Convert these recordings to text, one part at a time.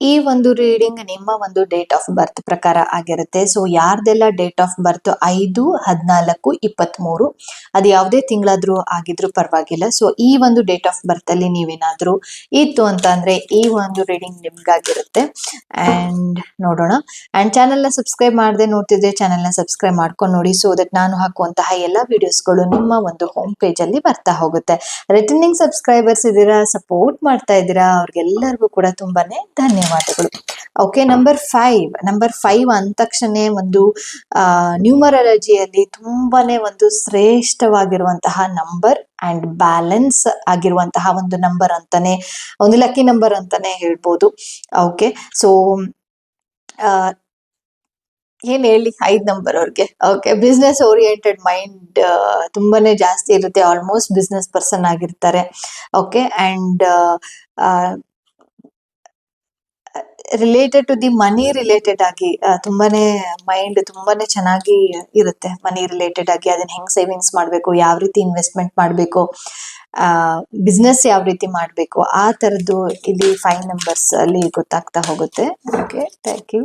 ಈ ಒಂದು ರೀಡಿಂಗ್ ನಿಮ್ಮ ಒಂದು ಡೇಟ್ ಆಫ್ ಬರ್ತ್ ಪ್ರಕಾರ ಆಗಿರುತ್ತೆ. ಸೊ ಯಾರ್ದೆಲ್ಲ ಡೇಟ್ ಆಫ್ ಬರ್ತ್ ಐದು, ಹದಿನಾಲ್ಕು ಇಪ್ಪತ್ತ್ ಮೂರು ಅದು ಯಾವುದೇ ತಿಂಗಳಾದ್ರೂ ಆಗಿದ್ರು ಪರವಾಗಿಲ್ಲ. ಸೊ ಈ ಒಂದು ಡೇಟ್ ಆಫ್ ಬರ್ತ್ ಅಲ್ಲಿ ನೀವೇನಾದ್ರೂ ಇತ್ತು ಅಂತ ಅಂದ್ರೆ ಈ ಒಂದು ರೀಡಿಂಗ್ ನಿಮ್ಗಾಗಿರುತ್ತೆ. ಅಂಡ್ ನೋಡೋಣ. ಅಂಡ್ ಚಾನೆಲ್ನ ಸಬ್ಸ್ಕ್ರೈಬ್ ಮಾಡದೆ ನೋಡ್ತಿದ್ರೆ ಚಾನೆಲ್ನ ಸಬ್ಸ್ಕ್ರೈಬ್ ಮಾಡ್ಕೊಂಡು ನೋಡಿ ಸೊ ದಟ್ ನಾನು ಹಾಕುವಂತಹ ಎಲ್ಲ ವಿಡಿಯೋಸ್ಗಳು ನಿಮ್ಮ ಒಂದು ಹೋಮ್ ಪೇಜ್ ಅಲ್ಲಿ ಬರ್ತಾ ಹೋಗುತ್ತೆ. ರಿಟರ್ನಿಂಗ್ ಸಬ್ಸ್ಕ್ರೈಬರ್ಸ್ ಇದ್ದೀರಾ ಸಪೋರ್ಟ್ ಮಾಡ್ತಾ ಇದ್ದೀರಾ ಅವ್ರಿಗೆಲ್ಲರಿಗೂ ಕೂಡ ತುಂಬಾನೇ ಧನ್ಯವಾದಗಳು okay number five number five ಅಂದ ತಕ್ಷಣ ಒಂದು ನ್ಯೂಮರಾಲಜಿಯಲ್ಲಿ ತುಂಬಾನೇ ಒಂದು ಶ್ರೇಷ್ಠವಾಗಿರುವಂತಹ ನಂಬರ್ ಅಂಡ್ ಬ್ಯಾಲೆನ್ಸ್ ಆಗಿರುವಂತಹ ಒಂದು ನಂಬರ್ ಅಂತಾನೆ, ಒಂದು ಲಕ್ಕಿ ನಂಬರ್ ಅಂತಾನೆ ಹೇಳ್ಬೋದು. ಓಕೆ ಸೊ ಏನ್ ಹೇಳಿ ಐದ್ ನಂಬರ್ ಅವ್ರಿಗೆ? ಓಕೆ ಬಿಸ್ನೆಸ್ ಓರಿಯೆಂಟೆಡ್ ಮೈಂಡ್ ತುಂಬಾನೇ ಜಾಸ್ತಿ ಇರುತ್ತೆ. ಆಲ್ಮೋಸ್ಟ್ ಬಿಸ್ನೆಸ್ ಪರ್ಸನ್ ಆಗಿರ್ತಾರೆ. Okay and related to the money related ಆಗಿ ತುಂಬಾನೇ ಮೈಂಡ್ ತುಂಬಾನೇ ಚೆನ್ನಾಗಿ ಇರುತ್ತೆ ಮನಿ ರಿಲೇಟೆಡ್ ಆಗಿ, ಅದನ್ನ ಹೆಂಗ್ ಸೇವಿಂಗ್ಸ್ ಮಾಡ್ಬೇಕು, ಯಾವ ರೀತಿ ಇನ್ವೆಸ್ಟ್ಮೆಂಟ್ ಮಾಡ್ಬೇಕು ಬಿಸ್ನೆಸ್ ಯಾವ ರೀತಿ ಮಾಡ್ಬೇಕು, ಆ ತರದ್ದು ಇಲ್ಲಿ ಫೈವ್ ನಂಬರ್ಸ್ ಅಲ್ಲಿ ಗೊತ್ತಾಗ್ತಾ ಹೋಗುತ್ತೆ. Okay thank you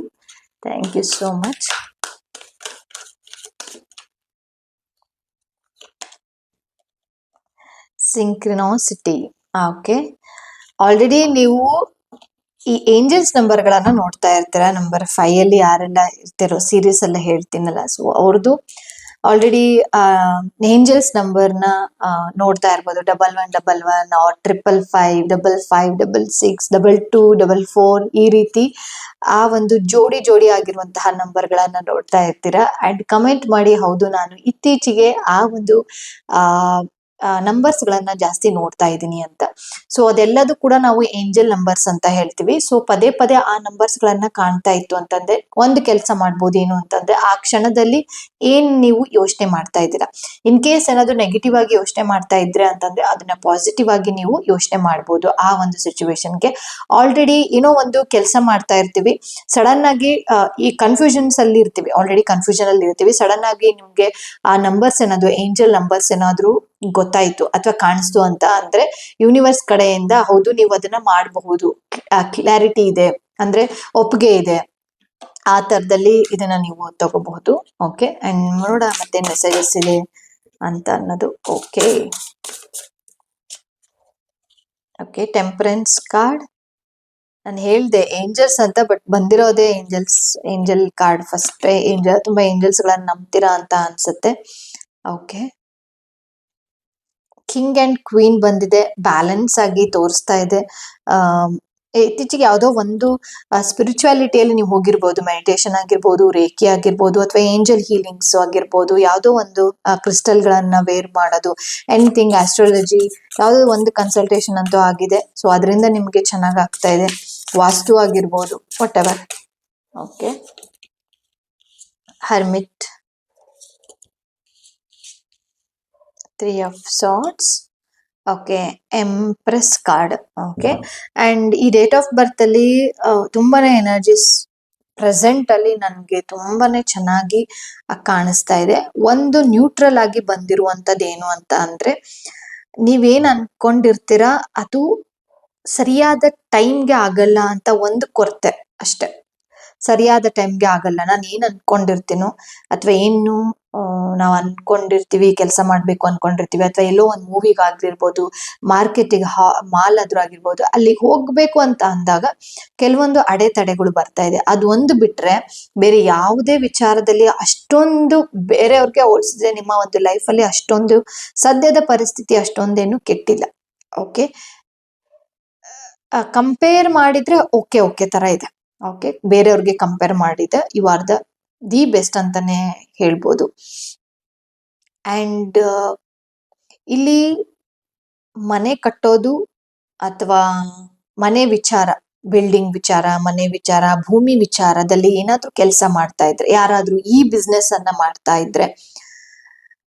thank you so much synchronicity okay already ನೀವು ಈ ಏಂಜಲ್ಸ್ ನಂಬರ್ಗಳನ್ನ ನೋಡ್ತಾ ಇರ್ತೀರಾ? ನಂಬರ್ ಫೈವ್ ಅಲ್ಲಿ ಯಾರೆಲ್ಲ ಇರ್ತಿರೋ? ಸೀರೀಸ್ ಎಲ್ಲ ಹೇಳ್ತೀನಲ್ಲ. ಸೊ ಅವ್ರದ್ದು ಆಲ್ರೆಡಿ ಏಂಜಲ್ಸ್ ನಂಬರ್ನ ನೋಡ್ತಾ ಇರ್ಬೋದು. Double one double one or triple five double five double six double two double four ಈ ರೀತಿ ಆ ಒಂದು ಜೋಡಿ ಜೋಡಿ ಆಗಿರುವಂತಹ ನಂಬರ್ ಗಳನ್ನ ನೋಡ್ತಾ ಇರ್ತೀರಾ? ಅಂಡ್ ಕಮೆಂಟ್ ಮಾಡಿ ಹೌದು, ನಾನು ಇತ್ತೀಚೆಗೆ ಆ ಒಂದು, ಆ ನಂಬರ್ಸ್ ಗಳನ್ನ ಜಾಸ್ತಿ ನೋಡ್ತಾ ಇದ್ದೀನಿ ಅಂತ. ಸೊ ಅದೆಲ್ಲದೂ ಕೂಡ ನಾವು ಏಂಜಲ್ ನಂಬರ್ಸ್ ಅಂತ ಹೇಳ್ತೀವಿ. ಸೊ ಪದೇ ಪದೇ ಆ ನಂಬರ್ಸ್ ಗಳನ್ನ ಕಾಣ್ತಾ ಇತ್ತು ಅಂತಂದ್ರೆ, ಒಂದು ಕೆಲಸ ಮಾಡ್ಬೋದು ಏನು ಅಂತಂದ್ರೆ, ಆ ಕ್ಷಣದಲ್ಲಿ ಏನ್ ನೀವು ಯೋಚನೆ ಮಾಡ್ತಾ ಇದ್ದೀರಾ? ಇನ್ ಕೇಸ್ ಏನಾದ್ರು ನೆಗೆಟಿವ್ ಆಗಿ ಯೋಚನೆ ಮಾಡ್ತಾ ಇದ್ರೆ ಅಂತಂದ್ರೆ, ಅದನ್ನ ಪಾಸಿಟಿವ್ ಆಗಿ ನೀವು ಯೋಚನೆ ಮಾಡ್ಬೋದು ಆ ಒಂದು ಸಿಚುವೇಶನ್ಗೆ ಆಲ್ರೆಡಿ ಏನೋ ಒಂದು ಕೆಲಸ ಮಾಡ್ತಾ ಇರ್ತೀವಿ. ಸಡನ್ ಆಗಿ ಈ ಕನ್ಫ್ಯೂಷನ್ಸ್ ಅಲ್ಲಿ ಇರ್ತೀವಿ. ಆಲ್ರೆಡಿ ಕನ್ಫ್ಯೂಷನ್ ಅಲ್ಲಿ ಇರ್ತೀವಿ. ಸಡನ್ ಆಗಿ ನಿಮ್ಗೆ ಆ ನಂಬರ್ಸ್ ಏನಾದ್ರು ಏಂಜಲ್ ನಂಬರ್ಸ್ ಏನಾದ್ರು ಗೊತ್ತಾಯ್ತು ಅಥವಾ ಕಾಣಿಸ್ತು ಅಂತ ಅಂದ್ರೆ ಯೂನಿವರ್ಸ್ ಕಡೆಯಿಂದ ಹೌದು, ನೀವು ಅದನ್ನ ಮಾಡಬಹುದು. ಕ್ಲಾರಿಟಿ ಇದೆ, ಅಂದ್ರೆ ಒಪ್ಪಿಗೆ ಇದೆ. ಆ ತರದಲ್ಲಿ ಇದನ್ನ ನೀವು ತಗೋಬಹುದು. ಓಕೆ ಅಂಡ್ ನೋಡ ಮತ್ತೆ ಮೆಸೇಜಸ್ ಇದೆ ಅಂತ ಅನ್ನೋದು. ಓಕೆ ಓಕೆ ಟೆಂಪರೆನ್ಸ್ ಕಾರ್ಡ್ ನಾನು ಹೇಳ್ದೆ ಏಂಜಲ್ಸ್ ಅಂತ but ಬಂದಿರೋದೇ angels angel card first angel ತುಂಬಾ ಏಂಜಲ್ಸ್ ಗಳನ್ನ ನಂಬ್ತೀರಾ ಅಂತ ಅನ್ಸುತ್ತೆ. ಓಕೆ ಕಿಂಗ್ ಅಂಡ್ ಕ್ವೀನ್ ಬಂದಿದೆ ಬ್ಯಾಲೆನ್ಸ್ ಆಗಿ ತೋರಿಸ್ತಾ ಇದೆ. ಇತ್ತೀಚೆಗೆ ಯಾವುದೋ ಒಂದು ಸ್ಪಿರಿಚುವಾಲಿಟಿಯಲ್ಲಿ ನೀವು ಹೋಗಿರ್ಬೋದು ಮೆಡಿಟೇಷನ್ ಆಗಿರ್ಬೋದು, ರೇಖಿ ಆಗಿರ್ಬೋದು, ಅಥವಾ ಏಂಜಲ್ ಹೀಲಿಂಗ್ಸ್ ಆಗಿರ್ಬೋದು, ಯಾವುದೋ ಒಂದು ಕ್ರಿಸ್ಟಲ್ ಗಳನ್ನ ವೇರ್ ಮಾಡೋದು ಎನಿಥಿಂಗ್ ಆಸ್ಟ್ರಾಲಜಿ ಯಾವುದೋ ಒಂದು ಕನ್ಸಲ್ಟೇಷನ್ ಅಂತೂ ಆಗಿದೆ. ಸೊ ಅದರಿಂದ ನಿಮಗೆ ಚೆನ್ನಾಗಿ ಆಗ್ತಾ ಇದೆ. ವಾಸ್ತು ಆಗಿರ್ಬೋದು whatever okay hermit three of swords. Okay empress card okay and ಈ ಡೇಟ್ ಆಫ್ ಬರ್ತ್ ಅಲ್ಲಿ ತುಂಬಾನೇ ಎನರ್ಜೀಸ್ ಪ್ರೆಸೆಂಟ್ ಅಲ್ಲಿ ನನ್ಗೆ ತುಂಬಾನೇ ಚೆನ್ನಾಗಿ ಕಾಣಿಸ್ತಾ ಇದೆ. ಒಂದು ನ್ಯೂಟ್ರಲ್ ಆಗಿ ಬಂದಿರುವಂತದ್ದು ಏನು ಅಂತ ಅಂದ್ರೆ ನೀವೇನ್ ಅನ್ಕೊಂಡಿರ್ತೀರಾ ಅದು ಸರಿಯಾದ ಟೈಮ್ಗೆ ಆಗಲ್ಲ ಅಂತ ಒಂದು ಕೊರತೆ ಅಷ್ಟೆ. ಸರಿಯಾದ ಟೈಮ್ಗೆ ಆಗಲ್ಲ. ನಾನು ಏನ್ ಅನ್ಕೊಂಡಿರ್ತೀನೋ ಅಥವಾ ಏನು ನಾವು ಅನ್ಕೊಂಡಿರ್ತೀವಿ, ಕೆಲಸ ಮಾಡ್ಬೇಕು ಅನ್ಕೊಂಡಿರ್ತೀವಿ, ಅಥವಾ ಎಲ್ಲೋ ಒಂದು ಮೂವಿಗೆ ಆಗಿರ್ಬೋದು ಮಾರ್ಕೆಟಿಗೆ ಮಾಲ್ ಆದ್ರೂ ಆಗಿರ್ಬೋದು, ಅಲ್ಲಿಗೆ ಹೋಗ್ಬೇಕು ಅಂತ ಅಂದಾಗ ಕೆಲವೊಂದು ಅಡೆತಡೆಗಳು ಬರ್ತಾ ಇದೆ. ಅದು ಒಂದು ಬಿಟ್ರೆ ಬೇರೆ ಯಾವುದೇ ವಿಚಾರದಲ್ಲಿ ಅಷ್ಟೊಂದು ಬೇರೆಯವ್ರಿಗೆ ಹೋಲಿಸಿದ್ರೆ ನಿಮ್ಮ ಒಂದು ಲೈಫ್ ಅಲ್ಲಿ ಅಷ್ಟೊಂದು ಸದ್ಯದ ಪರಿಸ್ಥಿತಿ ಅಷ್ಟೊಂದೇನು ಕೆಟ್ಟಿಲ್ಲ. ಓಕೆ ಕಂಪೇರ್ ಮಾಡಿದ್ರೆ ಓಕೆ ಓಕೆ ತರ ಇದೆ. ಓಕೆ ಬೇರೆಯವ್ರಿಗೆ ಕಂಪೇರ್ ಮಾಡಿದೆ you are the the best ಅಂತಾನೆ ಹೇಳ್ಬೋದು. ಅಂಡ್ ಇಲ್ಲಿ ಮನೆ ಕಟ್ಟೋದು ಅಥವಾ ಮನೆ ವಿಚಾರ ಬಿಲ್ಡಿಂಗ್ ವಿಚಾರ, ಮನೆ ವಿಚಾರ, ಭೂಮಿ ವಿಚಾರದಲ್ಲಿ ಏನಾದ್ರೂ ಕೆಲಸ ಮಾಡ್ತಾ ಇದ್ರೆ, ಯಾರಾದ್ರೂ ಈ ಬಿಸ್ನೆಸ್ ಅನ್ನ ಮಾಡ್ತಾ ಇದ್ರೆ,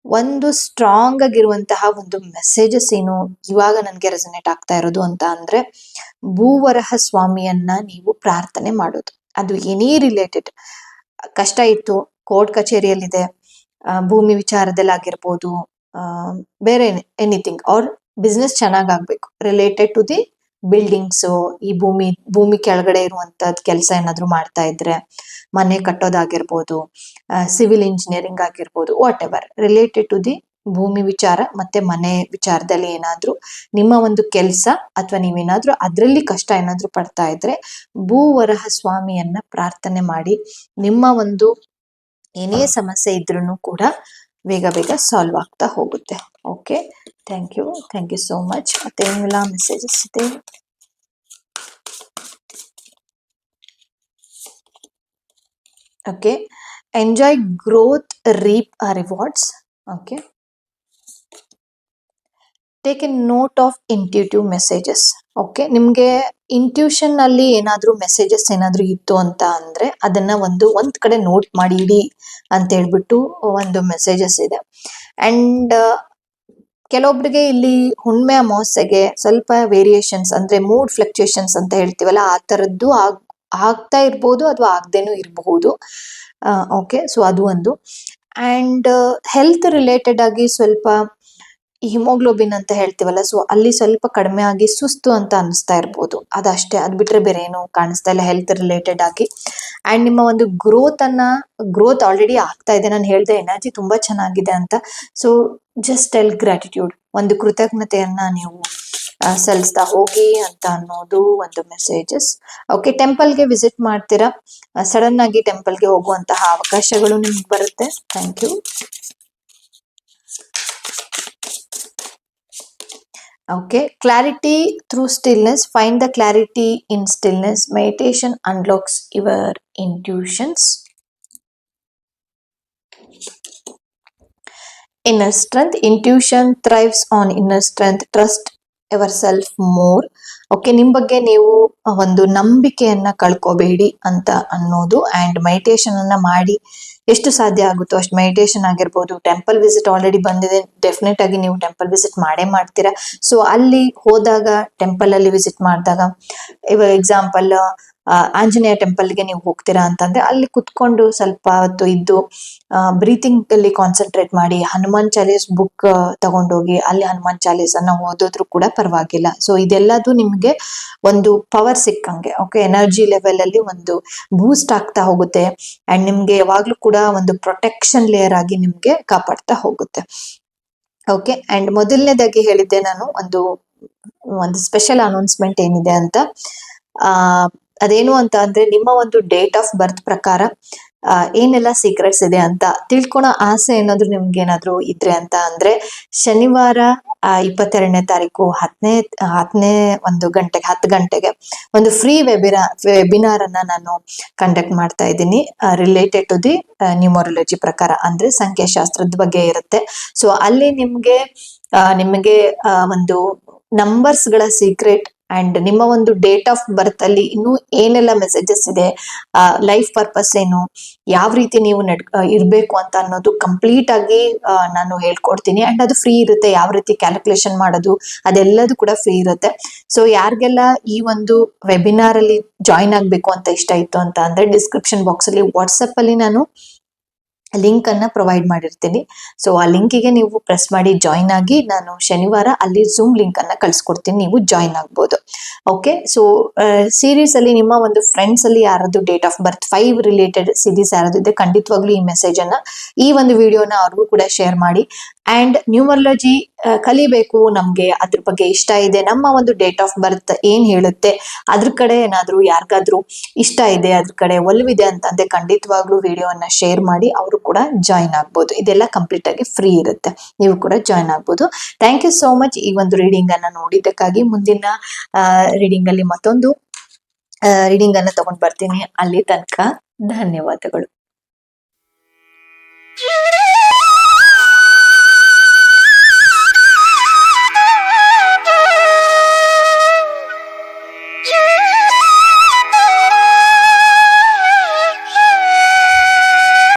ಒಂದು ಸ್ಟ್ರಾಂಗ್ ಆಗಿರುವಂತಹ ಒಂದು ಮೆಸೇಜಸ್ ಏನು ಇವಾಗ ನನಗೆ ರೆಸನೇಟ್ ಆಗ್ತಾ ಇರೋದು ಅಂತ ಅಂದ್ರೆ, ಭೂವರಹ ಸ್ವಾಮಿಯನ್ನ ನೀವು ಪ್ರಾರ್ಥನೆ ಮಾಡೋದು. ಅದು ಎನಿ ರಿಲೇಟೆಡ್ ಕಷ್ಟ ಇತ್ತು ಕೋರ್ಟ್ ಕಚೇರಿಯಲ್ಲಿದೆ ಭೂಮಿ ವಿಚಾರದಲ್ಲಿ ಆಗಿರ್ಬೋದು ಬೇರೆ ಎನಿಥಿಂಗ್ ಅವ್ರ ಬಿಸ್ನೆಸ್ ಚೆನ್ನಾಗಾಗ್ಬೇಕು. ರಿಲೇಟೆಡ್ ಟು ದಿ ಬಿಲ್ಡಿಂಗ್ಸ್ ಈ ಭೂಮಿ ಭೂಮಿ ಕೆಳಗಡೆ ಇರುವಂತದ್ ಕೆಲಸ ಏನಾದ್ರು ಮಾಡ್ತಾ ಇದ್ರೆ, ಮನೆ ಕಟ್ಟೋದಾಗಿರ್ಬೋದು ಸಿವಿಲ್ ಇಂಜಿನಿಯರಿಂಗ್ ಆಗಿರ್ಬೋದು whatever related to the ಭೂಮಿ ವಿಚಾರ ಮತ್ತೆ ಮನೆ ವಿಚಾರದಲ್ಲಿ ಏನಾದ್ರೂ ನಿಮ್ಮ ಒಂದು ಕೆಲಸ ಅಥವಾ ನೀವೇನಾದ್ರೂ ಅದರಲ್ಲಿ ಕಷ್ಟ ಏನಾದ್ರೂ ಪಡ್ತಾ ಇದ್ರೆ ಭೂವರಹ ಸ್ವಾಮಿಯನ್ನ ಪ್ರಾರ್ಥನೆ ಮಾಡಿ, ನಿಮ್ಮ ಒಂದು ಏನೇ ಸಮಸ್ಯೆ ಇದ್ರೂ ಕೂಡ ಬೇಗ ಬೇಗ ಸಾಲ್ವ್ ಆಗ್ತಾ ಹೋಗುತ್ತೆ. Okay thank you thank you so much ಮತ್ತೆ ಏನೆಲ್ಲ ಮೆಸೇಜಸ್ ಇದೆ. Okay enjoy growth reap rewards okay take a note of intuitive messages okay ನಿಮ್ಗೆ ಇಂಟ್ಯೂಷನ್ ಅಲ್ಲಿ ಏನಾದರೂ ಮೆಸೇಜಸ್ ಏನಾದರೂ ಇತ್ತು ಅಂತ ಅಂದ್ರೆ ಅದನ್ನ ಒಂದು ಒಂದ್ ಕಡೆ ನೋಟ್ ಮಾಡಿ ಇಡಿ ಅಂತ ಹೇಳ್ಬಿಟ್ಟು ಒಂದು ಮೆಸೇಜಸ್ ಇದೆ. ಅಂಡ್ ಕೆಲವೊಬ್ರಿಗೆ ಇಲ್ಲಿ ಹುಣ್ಮೆ ಅಮಾವಾಸ್ಯೆಗೆ ಸ್ವಲ್ಪ ವೇರಿಯೇಷನ್ಸ್ ಅಂದ್ರೆ ಮೂಡ್ ಫ್ಲಕ್ಚುಯೇಷನ್ಸ್ ಅಂತ ಹೇಳ್ತೀವಲ್ಲ, ಆ ತರದ್ದು ಆಗ್, ಆಗ್ತಾ ಇರ್ಬೋದು ಅಥವಾ ಆಗದೇನೂ ಇರಬಹುದು. ಓಕೆ ಸೊ ಅದು ಒಂದು. ಅಂಡ್ ಹೆಲ್ತ್ ರಿಲೇಟೆಡ್ ಆಗಿ ಸ್ವಲ್ಪ ಹಿಮೋಗ್ಲೋಬಿನ್ ಅಂತ ಹೇಳ್ತೀವಲ್ಲ ಸೊ ಅಲ್ಲಿ ಸ್ವಲ್ಪ ಕಡಿಮೆ ಆಗಿ ಸುಸ್ತು ಅಂತ ಅನಿಸ್ತಾ ಇರ್ಬೋದು. ಅದಷ್ಟೇ, ಅದು ಬಿಟ್ರೆ ಬೇರೆ ಏನು ಕಾಣಿಸ್ತಾ ಇಲ್ಲ ಹೆಲ್ತ್ ರಿಲೇಟೆಡ್ ಆಗಿ. ಅಂಡ್ ನಿಮ್ಮ ಒಂದು ಗ್ರೋತ್ ಅನ್ನ ಗ್ರೋತ್ ಆಲ್ರೆಡಿ ಆಗ್ತಾ ಇದೆ. ನಾನು ಹೇಳ್ದೆ ಎನರ್ಜಿ ತುಂಬಾ ಚೆನ್ನಾಗಿದೆ ಅಂತ. ಸೊ ಜಸ್ಟ್ ಎಲ್ ಗ್ರಾಟಿಟ್ಯೂಡ್ ಒಂದು ಕೃತಜ್ಞತೆಯನ್ನ ನೀವು ಸಲ್ಲಿಸ್ತಾ ಹೋಗಿ ಅಂತ ಅನ್ನೋದು ಒಂದು ಮೆಸೇಜಸ್ ಓಕೆ ಟೆಂಪಲ್ಗೆ ವಿಸಿಟ್ ಮಾಡ್ತೀರಾ? ಸಡನ್ ಆಗಿ ಟೆಂಪಲ್ಗೆ ಹೋಗುವಂತಹ ಅವಕಾಶಗಳು ನಿಮ್ಗೆ ಬರುತ್ತೆ. Thank you Okay, clarity through stillness. Find the clarity in stillness. Meditation unlocks your intuitions. Inner strength. Intuition thrives on inner strength. Trust yourself more okay ನಿಮ್ ಬಗ್ಗೆ ನೀವು ಒಂದು ನಂಬಿಕೆಯನ್ನ ಕಳ್ಕೋಬೇಡಿ ಅಂತ ಅನ್ನೋದು ಅಂಡ್ ಮೆಡಿಟೇಷನ್ ಅನ್ನ ಮಾಡಿ. ಎಷ್ಟು ಸಾಧ್ಯ ಆಗುತ್ತೋ ಅಷ್ಟು ಮೆಡಿಟೇಷನ್ ಆಗಿರ್ಬೋದು. ಟೆಂಪಲ್ ವಿಸಿಟ್ ಆಲ್ರೆಡಿ ಬಂದಿದೆ. ಡೆಫಿನೆಟ್ ಆಗಿ ನೀವು ಟೆಂಪಲ್ ವಿಸಿಟ್ ಮಾಡೇ ಮಾಡ್ತೀರಾ. ಸೊ ಅಲ್ಲಿ ಹೋದಾಗ ಟೆಂಪಲ್ ಅಲ್ಲಿ ವಿಸಿಟ್ ಮಾಡಿದಾಗ ಇವಾಗ ಎಕ್ಸಾಂಪಲ್ ಆಂಜನೇಯ ಟೆಂಪಲ್ಗೆ ನೀವು ಹೋಗ್ತೀರಾ ಅಂತಂದ್ರೆ ಅಲ್ಲಿ ಕುತ್ಕೊಂಡು ಸ್ವಲ್ಪ ಹೊತ್ತು ಇದ್ದು ಬ್ರೀತಿಂಗ್ ಅಲ್ಲಿ ಕಾನ್ಸಂಟ್ರೇಟ್ ಮಾಡಿ ಹನುಮಾನ್ ಚಾಲೀಸ್ ಬುಕ್ ತಗೊಂಡೋಗಿ ಅಲ್ಲಿ ಹನುಮಾನ್ ಚಾಲೀಸ್ ಅನ್ನ ಓದೋದ್ರು ಕೂಡ ಪರವಾಗಿಲ್ಲ. ಸೊ ಇದೆಲ್ಲದು ನಿಮ್ಗೆ ಒಂದು ಪವರ್ ಸಿಕ್ಕಂಗೆ ಓಕೆ ಎನರ್ಜಿ ಲೆವೆಲ್ ಅಲ್ಲಿ ಒಂದು ಬೂಸ್ಟ್ ಆಗ್ತಾ ಹೋಗುತ್ತೆ ಅಂಡ್ ನಿಮ್ಗೆ ಯಾವಾಗ್ಲೂ ಕೂಡ ಒಂದು ಪ್ರೊಟೆಕ್ಷನ್ ಲೇಯರ್ ಆಗಿ ನಿಮ್ಗೆ ಕಾಪಾಡ್ತಾ ಹೋಗುತ್ತೆ. ಓಕೆ ಅಂಡ್ ಮೊದಲನೇದಾಗಿ ಹೇಳಿದ್ದೆ ನಾನು ಒಂದು ಒಂದು ಸ್ಪೆಷಲ್ ಅನೌನ್ಸ್ಮೆಂಟ್ ಏನಿದೆ ಅಂತ. ಆ ಅದೇನು ಅಂತ ಅಂದ್ರೆ ನಿಮ್ಮ ಒಂದು ಡೇಟ್ ಆಫ್ ಬರ್ತ್ ಪ್ರಕಾರ ಏನೆಲ್ಲ ಸೀಕ್ರೆಟ್ಸ್ ಇದೆ ಅಂತ ತಿಳ್ಕೊಳೋ ಆಸೆ ಏನಾದ್ರು ನಿಮ್ಗೆ ಏನಾದ್ರು ಇದ್ರೆ ಅಂತ ಅಂದ್ರೆ ಶನಿವಾರ ಇಪ್ಪತ್ತೆರಡನೇ ತಾರೀಕು ಹತ್ತನೇ ಹತ್ತನೇ ಒಂದು ಗಂಟೆಗೆ, ಹತ್ತು ಗಂಟೆಗೆ ಒಂದು ಫ್ರೀ ವೆಬಿನ ವೆಬಿನಾರ್ ಅನ್ನ ನಾನು ಕಂಡಕ್ಟ್ ಮಾಡ್ತಾ ಇದ್ದೀನಿ. ರಿಲೇಟೆಡ್ ಟು ದಿ ನ್ಯೂಮರಾಲಜಿ ಪ್ರಕಾರ ಅಂದ್ರೆ ಸಂಖ್ಯಾಶಾಸ್ತ್ರದ ಬಗ್ಗೆ ಇರುತ್ತೆ. ಸೊ ಅಲ್ಲಿ ನಿಮ್ಗೆ ನಿಮಗೆ ಒಂದು ನಂಬರ್ಸ್ಗಳ ಸೀಕ್ರೆಟ್ ಅಂಡ್ ನಿಮ್ಮ ಒಂದು ಡೇಟ್ ಆಫ್ ಬರ್ತ್ ಅಲ್ಲಿ ಇನ್ನೂ ಏನೆಲ್ಲ ಮೆಸೇಜಸ್ ಇದೆ? ಲೈಫ್ ಪರ್ಪಸ್ ಏನು? ಯಾವ ರೀತಿ ನೀವು ನಡ್ ಇರ್ಬೇಕು ಅಂತ ಅನ್ನೋದು ಕಂಪ್ಲೀಟ್ ಆಗಿ ನಾನು ಹೇಳ್ಕೊಡ್ತೀನಿ. ಅಂಡ್ ಅದು ಫ್ರೀ ಇರುತ್ತೆ. ಯಾವ ರೀತಿ ಕ್ಯಾಲ್ಕುಲೇಷನ್ ಮಾಡೋದು? ಅದೆಲ್ಲದು ಕೂಡ ಫ್ರೀ ಇರುತ್ತೆ. ಸೊ ಯಾರಿಗೆಲ್ಲ ಈ ಒಂದು ವೆಬಿನಾರ್ ಅಲ್ಲಿ ಜಾಯಿನ್ ಆಗ್ಬೇಕು ಅಂತ ಇಷ್ಟ ಇತ್ತು ಅಂತ ಅಂದ್ರೆ ಡಿಸ್ಕ್ರಿಪ್ಷನ್ ಬಾಕ್ಸ್ ಅಲ್ಲಿ ವಾಟ್ಸಪ್ ಅಲ್ಲಿ ನಾನು ಲಿಂಕ್ ಅನ್ನ ಪ್ರೊವೈಡ್ ಮಾಡಿರ್ತೀನಿ. ಸೊ ಆ ಲಿಂಕಿಗೆ ನೀವು ಪ್ರೆಸ್ ಮಾಡಿ ಜಾಯಿನ್ ಆಗಿ ನಾನು ಶನಿವಾರ ಅಲ್ಲಿ ಝೂಮ್ ಲಿಂಕ್ ಅನ್ನ ಕಳ್ಸಿಕೊಡ್ತೀನಿ, ನೀವು ಜಾಯಿನ್ ಆಗ್ಬೋದು. ಓಕೆ ಸೊ ಸೀರೀಸ್ ಅಲ್ಲಿ ನಿಮ್ಮ ಒಂದು ಫ್ರೆಂಡ್ಸ್ ಅಲ್ಲಿ ಯಾರದು date of birth five related series ಯಾರದು ಇದೆ, ಖಂಡಿತವಾಗ್ಲೂ ಈ ಮೆಸೇಜ್ ಅನ್ನ, ಈ ಒಂದು ವಿಡಿಯೋನ ಅವ್ರಿಗೂ ಕೂಡ ಶೇರ್ ಮಾಡಿ. ಅಂಡ್ ನ್ಯೂಮರಾಲಜಿ ಕಲಿಬೇಕು ನಮ್ಗೆ, ಅದ್ರ ಬಗ್ಗೆ ಇಷ್ಟ ಇದೆ, ನಮ್ಮ ಒಂದು ಡೇಟ್ ಆಫ್ ಬರ್ತ್ ಏನ್ ಹೇಳುತ್ತೆ, ಅದ್ರ ಕಡೆ ಏನಾದರೂ ಯಾರಿಗಾದ್ರೂ ಇಷ್ಟ ಇದೆ, ಅದ್ರ ಕಡೆ ಒಲವಿದೆ ಅಂತಂದ್ರೆ ಖಂಡಿತವಾಗ್ಲೂ ವಿಡಿಯೋನ ಶೇರ್ ಮಾಡಿ, ಅವರು ಕೂಡ ಜಾಯಿನ್ ಆಗ್ಬೋದು. ಇದೆಲ್ಲ ಕಂಪ್ಲೀಟ್ ಆಗಿ ಫ್ರೀ ಇರುತ್ತೆ. ನೀವು ಕೂಡ ಜಾಯಿನ್ ಆಗ್ಬೋದು. ಥ್ಯಾಂಕ್ ಯು ಸೋ ಮಚ್ ಈ ಒಂದು ರೀಡಿಂಗ್ ಅನ್ನ ನೋಡಿದ್ದಕ್ಕಾಗಿ. ಮುಂದಿನ ರೀಡಿಂಗ್ ಅಲ್ಲಿ ಮತ್ತೊಂದು ರೀಡಿಂಗ್ ಅನ್ನ ತಗೊಂಡ್ ಬರ್ತೀನಿ. ಅಲ್ಲಿ ತನಕ ಧನ್ಯವಾದಗಳು.